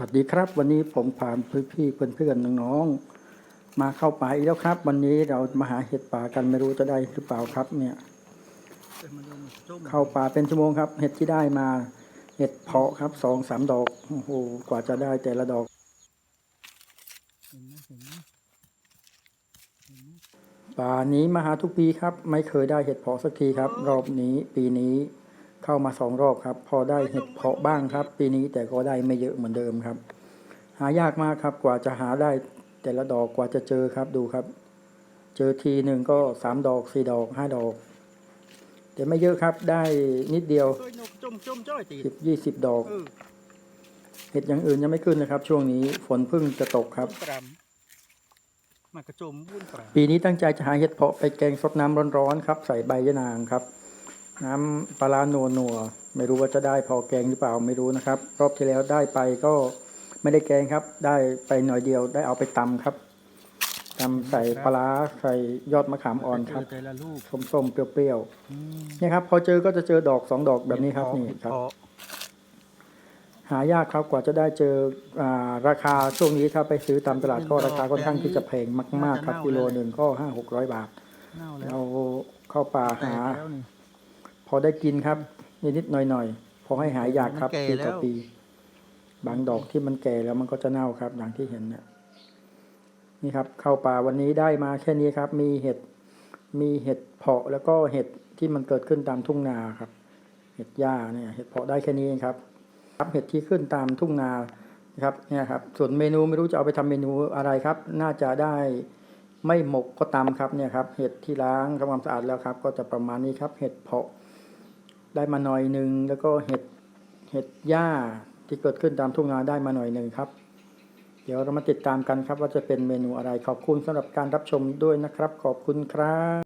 วัสดีครับ วันนี้ผมพาพี่ๆเพื่อนๆน้องๆมาเข้าป่าอีกแล้วครับ วันนี้เรามาหาเห็ดป่ากันไม่รู้จะได้หรือเปล่าครับ เนี่ย เข้าป่าเป็นชั่วโมงครับ เห็ดที่ได้มา เห็ดเพาะครับสองสามดอกโอ้โหกว่าจะได้แต่ละดอกป่านี้มาหาทุกปีครับ ไม่เคยได้เห็ดเพาะสักทีครับ รอบนี้ปีนี้ เข้ามาสองรอบครับ พอได้เห็ดเพาะบ้างครับ ปีนี้แต่ก็ได้ไม่เยอะเหมือนเดิมครับ หายากมากครับกว่าจะหาได้แต่ละดอกกว่าจะเจอครับดูครับ เจอทีหนึ่งก็สามดอกสี่ดอกห้าดอกแต่ไม่เยอะครับได้นิดเดียวเคยนกจุ่มจุ่มจ้อยตีสิบยี่สิบดอกเออเห็ดอย่างอื่นยังไม่ขึ้นเลยครับ ช่วงนี้ฝนเพิ่งจะตกครับปรำมากระจมวุ้นปรำปีนี้ตั้งใจจะหาเห็ดเพาะไปแกงซดน้ำร้อนๆครับ ใส่ใบยะนางครับ น้ำปลาร้านัวนัวๆไม่รู้ว่าจะได้พอแกงหรือเปล่าไม่รู้นะครับ รอบที่แล้วได้ไปก็ไม่ได้แกงครับ ได้ไปหน่อยเดียวได้เอาไปตำครับตำใส่ปลาร้าใส่ยอดมะขามอ่อนครับเจแต่ละลูกส้มๆเปรี้ยวอืมๆเนี่ยครับ พอเจอก็จะเจอดอกสองดอกแบบนี้ครับนี่เห็ดครับเพาะหายากครับกว่าจะได้เจออาราคาช่วงนี้ถ้าไปซื้อตามตลาดก็ราคาค่อนข้างที่จะแพงมาก ๆ ครับกิโลหนึ่งก็ห้าหกร้อยบาทเน่าแล้วเราเข้าป่าแตกหาแล้วนี่ พอได้กินครับ นิดๆหน่อยๆพอให้หายอยากครับมันแก่ปีต่อแล้วปี บางดอกที่มันแก่แล้วมันก็จะเน่าครับอย่างที่เห็นเนี่ยนี่ครับเข้าป่าวันนี้ได้มาแค่นี้ครับ มีเห็ดมีเห็ดเพาะแล้วก็เห็ดที่มันเกิดขึ้นตามทุ่งนาครับ เห็ดหญ้าเนี่ย เห็ดเพาะได้แค่นี้เองครับ ครับเห็ดที่ขึ้นตามทุ่งนานะครับเนี่ยครับ ส่วนเมนูไม่รู้จะเอาไปทำเมนูอะไรครับ น่าจะได้ไม่หมกก็ตำครับเนี่ยครับ เห็ดที่ล้างทำความสะอาดแล้วครับ ก็จะประมาณนี้ครับ เห็ดเพาะ ได้มาหน่อยหนึ่งแล้วก็เห็ดเห็ดหญ้าที่เกิดขึ้นตามทุ่งนาได้มาหน่อยหนึ่งครับ เดี๋ยวเรามาติดตามกันครับว่าจะเป็นเมนูอะไรขอบคุณสำหรับการรับชมด้วยนะครับ ขอบคุณครับ